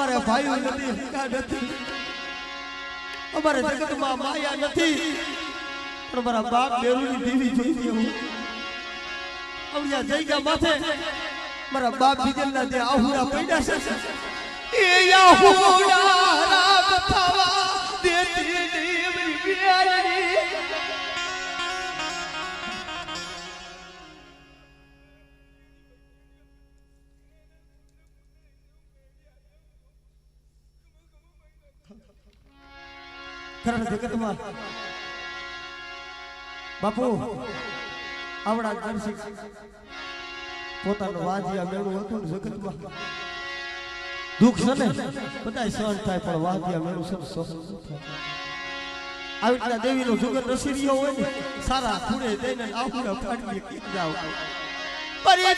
અમારે ભાઈઓ નથી હકા નથી. અમારે જગતમાં માયા નથી. પણ મારા બાપ બેરુની દીવી જોઈ હું. આવડિયા જઈગા માથે મારા બાપ બીજલના જે આહુડા પડ્યા છે એ આહુરા રાત થવા દેતી દેવી બેરી ખરા જગતમાં. બાપુ, આવડા દર્શક પોતાનું વાજિયા મેળું હતું જગતમાં. દુઃખ છે બધા સહન થાય, પણ વાજિયા મેળવું છે સહન આવી રીતના દેવીનો જુગર રસીરિયો હોય ને, સારા ખૂણે દઈને આહુડા ફાડીએ કીક જાવ પરે મને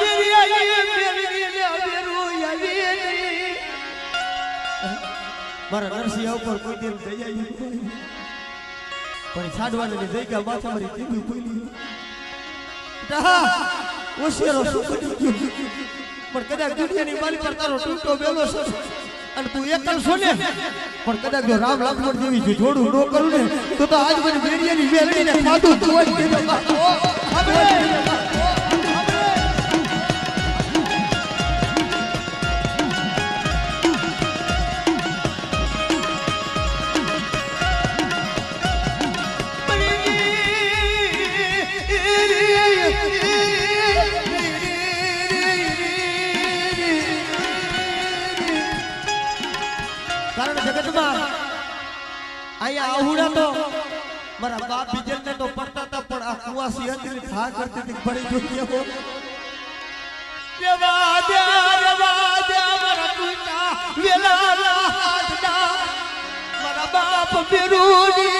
મેરિયા મેરિયા મેરુયા મેરી મારા નરસિંહ ઉપર કોઈ દિન દયા ઈ કોઈ. પણ છાડવાની ગયા માથા મારી ખુલી હા હોશિયારો શું ગયો પણ કદાચ દુનિયાની મારી પર તારો ટૂંકો બેલો છે. અને તું એકલ છો ને? પણ કદાચ જો રામ લક્ષ્મણ જેવી જો જોડું ન કરું ને, તો તો આજ મને બેરિયાની વેલડીને ખાધું તું જ પણ આ કુવાસી હતી ને થા કરતી હતી ભરી જોઈએ હો રેવા દે રેવા દે મારા તુટા વેલા હાથના મારા બાપ બેરુની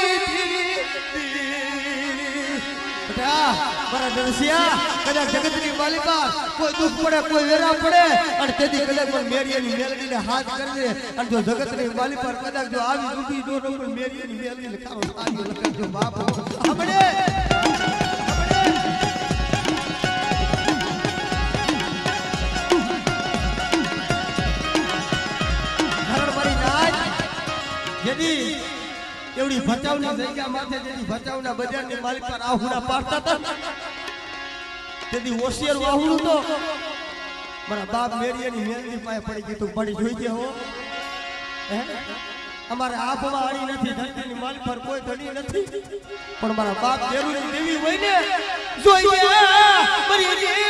બેટા, મારા નરસિંહા, કદાચ જગતની માલિકા કોઈ દુઃખ પડે કોઈ વેરા પડે અને તેથી કદાચ પણ મેરિયાની મેલડીને હાથ કરજે અને જો જગતની માલિક કદાચ જો આવી દુઃખી જો મેરિયાની મેલડીને ખાવ સારી લખાજો બાપ આપણે જેની એવડી ભચાઉની જગ્યા માથે જેની ભચાઉના બજારની માલિક પર આહુડા પાડતા હતા. તેથી હોશિયાર વાહુડું તો મારા બાપ મેરિયાની મેલની પાસે પડી ગયું તું, પડી જોઈ હો. હે? અમારે આંખમાં આડી નથી, ધરતીની માલિક પર કોઈ ધણી નથી. પણ મારા બાપ દેવી દેવી હોય ને જોઈએ મારી દેવી.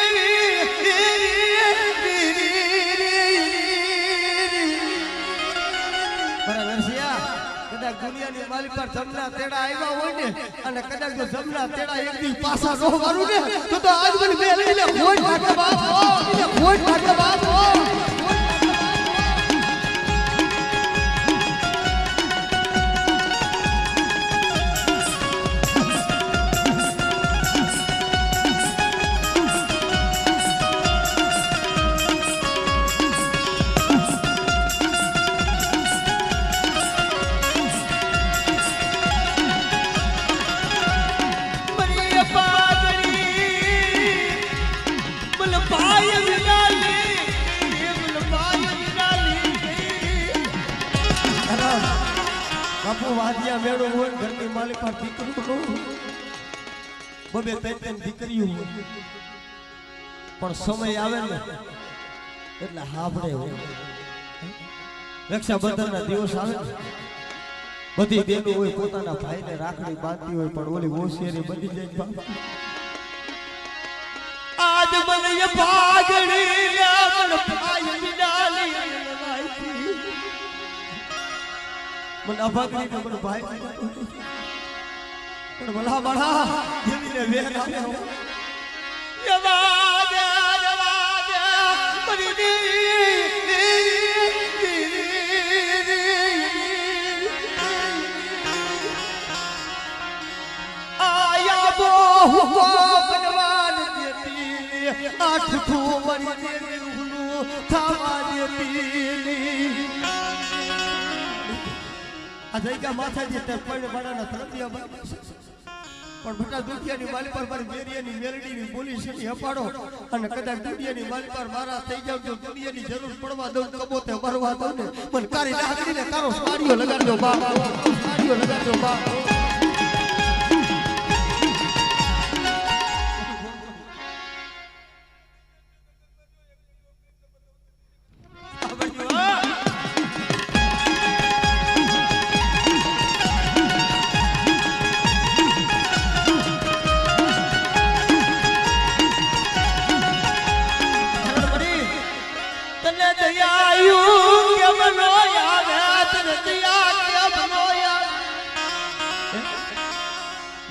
કદાચ દુનિયાની માલિક પર જમના તેડા આવ્યા હોય ને, અને કદાચ જો જમના તેડા એક દી પાછા નો મારું ને, તો આજ મને બે લઈને ખોટ ભાગે બાપ હો એને ખોટ બાપ બબે ત્રણ ત્રણ દીકરીઓ પણ સમય આવે ને, એટલે હાફડે હોય રક્ષાબંધનના દિવસ આવે ને, બધી બેનો હોય, પોતાના ભાઈને રાખડી બાંધતી હોય, પણ ઓલી હોશિયારી બની જાય બાપ. આજ મને ભાગડી લ્યા ભાઈ વિનાલી મને અભાગડી મને ભાઈ. પણ ભલા ભલા જેવીને વેર આવે હો. યવા દે, યવા દે, મારી આયા બહુ બનવાન દેતી આઠ ઠુમરી દેવી થાવા દેતી આ જગ્યા માથાજી તે પણ બડાના તરફિયા બની પણ બધા દુનિયાની માલી પર મારી મેરિયાની મેલડીની બોલી છે હપાડો અને કદાચ દુનિયાની માલી પર મારા થઈ જાવ તો દુનિયાની જરૂર પડવા દઉં, કબોતે મરવા દઉં ને. પણ કારી નાખીને તારો સાડીઓ લગાડજો, બા સાડીઓ લગાડજો, બા.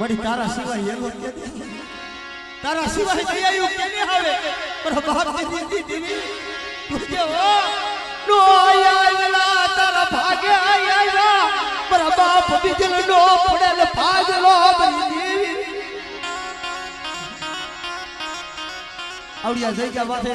વળી તારા સિવાય એલો કે તારા સિવાય દયાયુ કે ને આવે? પર બાપ દીદી દીદી તું કે ઓ નો આયલા, તારા ભાગે આયલા પર બાપ બીજલ નો પડેલ ભાગલો બની દેવી આવડિયા જઈ ગયા માથે.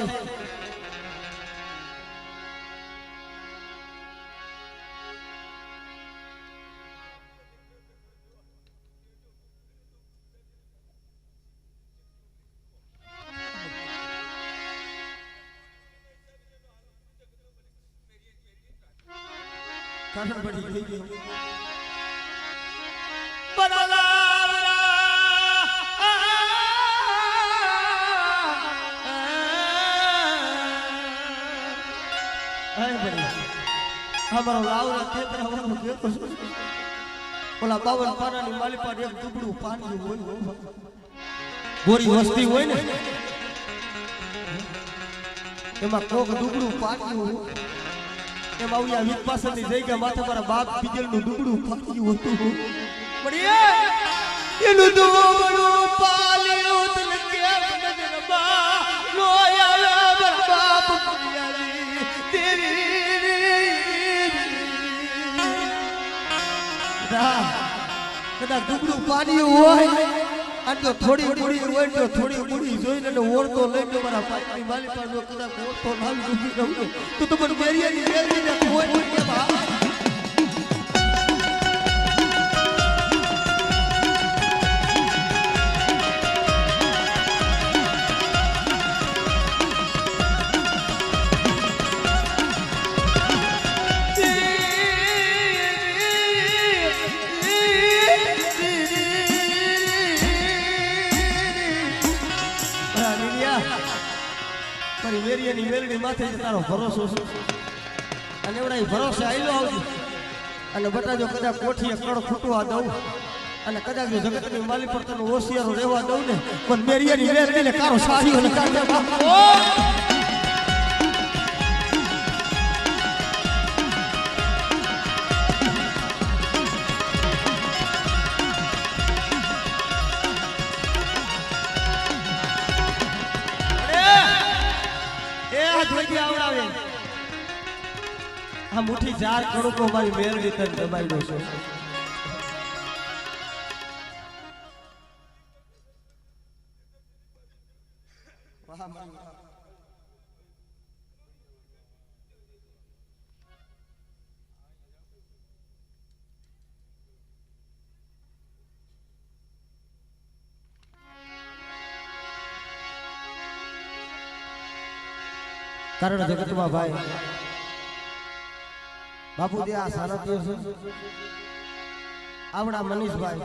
કારણ પડી ગઈ ગયો અમારો લાવરા ખેતર અમારો ખેતર ઓલા બાવન પાનાની માલી પર એક દુબળું પાણી હોય. ગોરી વસ્તી હોય ને? એમાં કોક દુબળું પાણી હોય. એમ આવડિયા વીજ પાછળની જગ્યા માથે મારા બાપ બીજલનું ડુબડું ફાટ્યું હતું. પણ એ, એનું ડુબડું પાલ્યું તને કેમ નજરમાં નો આવ્યા બાપ તેરી કદાચ ડુબડું પાડ્યું હોય. અને થોડી થોડી મૂડી હોય તો થોડી મૂડી જોઈને ને ઓળતો લઈને મારા પાટની માલી પાસે કદાચ ઓળતો લાવી ડૂબી રહું તો તમને મને બેરિયાની બેરીને કોઈ કેમ? હા, મારી વેરિયાની વેલડી માથે જ તારો ભરોસો છે. અને એવડા ભરોસે આયલો આવજો. અને બટાજો કદાચ કોઠીએ કણ ખૂટવા દઉં. અને કદાચ જો જગતની માલી પર તને હોશિયારો રહેવા દઉં ને. પણ મેરિયાની વેલડીને કારો સારીઓ ને કાઢે જોઈતી આવડાવે. આ મુઠ્ઠી ચાર કરોડ મારી મેલડી તને દબાઈ છે કારણ જગતમાં ભાઈ. બાપુજી, આ સારા છે. આવડા મનીષભાઈ.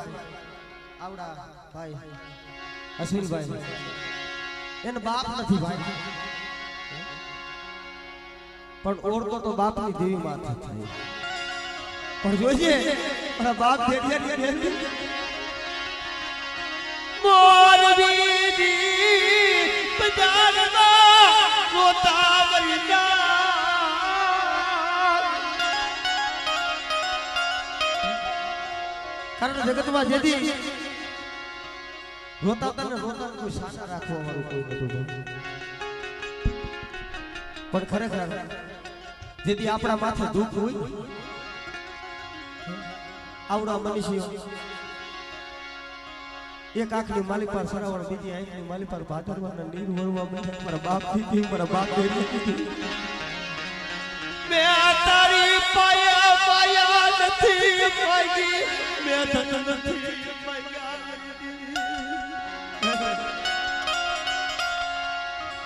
આવડા ભાઈ. અશ્વિનભાઈ. એને બાપ નથી ભાઈ. પણ ઓળખો તો બાપની દેવી માથે થાય. પણ જોઈએ, અને બાપ દેડિયા કારણ જગતમાં જેથી રોતા તને રોતા કોઈ સાચા રાખવા વાળું કોઈ નતું પણ ખરેખર જેથી આપણા માથે દુઃખ હોય, આવડા મનુષ્યો એક આંખની માલિક પર સરાવણ, બીજી આંખની માલિક પર ભાદરવાના નીર વળવા માંડ્યા મારા બાપથી, મારા બાપથી. મેં તારી પાયા પાયા નથી માગી મે ધન નથી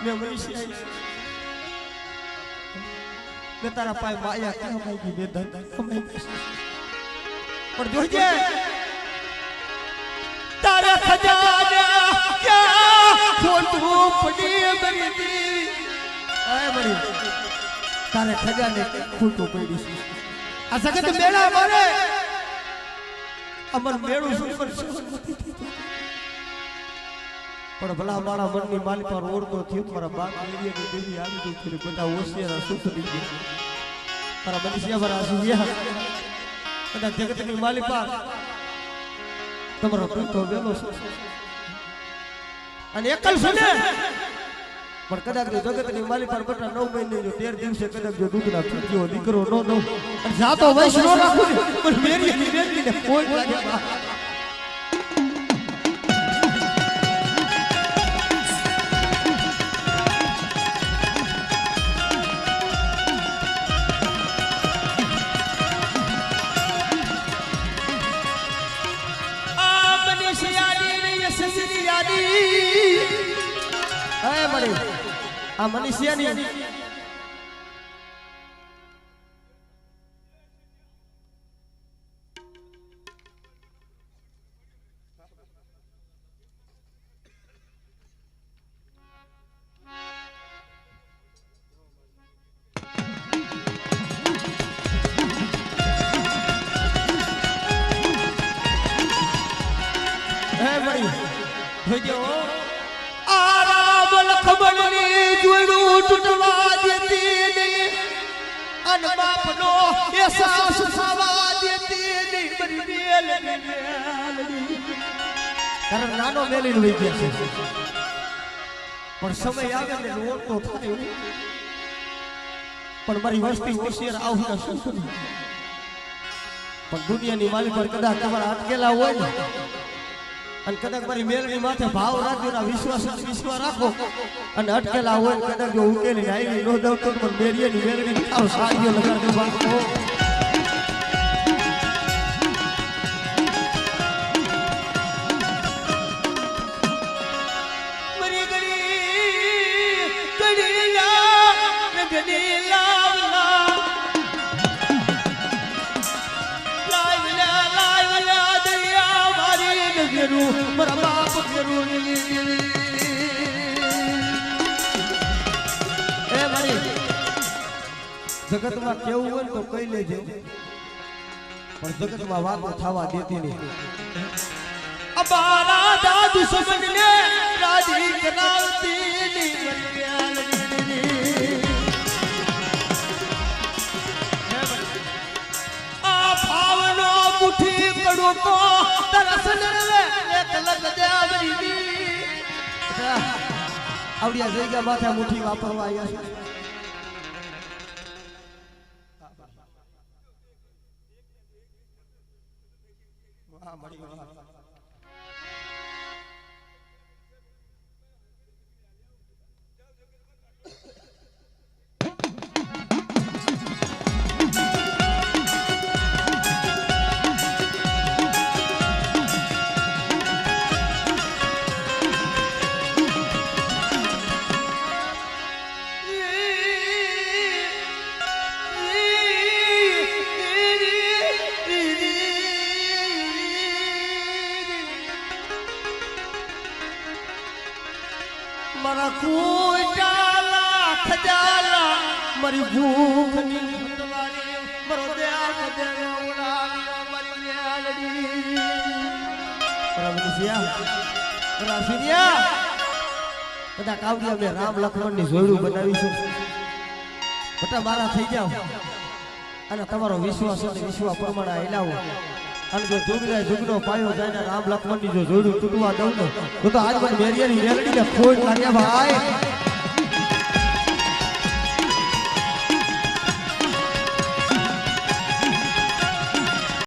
મે મનીષ મે તારા પાય માયા કેમ માગી મે ધન કમાઈ પણ જોજે તારે ખજાને ક્યાં ખોટું પડી બરી દી આય બરી તારે ખજાને ખૂટું પડ્યું છે. આ સગત મેળા મારે અમર મેળું થતું. પણ ભલા મારા મનની માલિક પર ઓરતો થયો મારા બાપ મેરિયાની દેવી આવી ગઈ છે બધા હોશિયાર સુખ થઈ ગયા મારા મનસિયા પર આસુ ગયા કદાચ જગતની માલિક. પર તમારો પીતો વેલો અને એકલ છે ને? પણ કદાચ જો જગતની માલિક પર બટા નવ મહિને જો તેર દિવસે કદાચ જો દૂધના પીતીઓ દીકરો નો નો જાતો વૈશ નો ને, પણ મેરિયાની બેનને કોઈ લાગે આ મનીષિયાની કારણ નાનો મેલીને વહી ગયા છે. પણ સમય આવે ને રોડ થાય પણ મારી વસ્તી હોશિયાર આવું ના શું પણ દુનિયાની માલી પર કદાચ તમારા અટકેલા હોય ને, અને કદાચ મારી મેલની માથે ભાવ રાખજો ના વિશ્વાસ વિશ્વાસ રાખો, અને અટકેલા હોય કદાચ જો ઉકેલી આવી નો દઉં તો પણ મેરિયાની મેળવી સાડીઓ લગાડજો બાપો. જગતમાં કેવું હોય તો કઈ લેજે. પણ જગતમાં વાતો થવા દેતી નહીં. સમજને રાજી કરાવતી ભાવનો પડું તો તરસ નરવે એક લગ દેવરીની. આવડિયા જગ્યા માથે મુઠી વાપરવા આવ્યા છે વાહ, મળી વાહ. બધા રામ લક્ષ્મણની જોડું બનાવી છે મારા થઈ જાવ અને તમારો વિશ્વાસ અને વિશ્વાસ પ્રમાણે હિલાવો અને જો પાયો જાય ને રામ લક્ષ્મણની જોડું તૂટવા દઉં ને, તો આજ મને મેરિયાની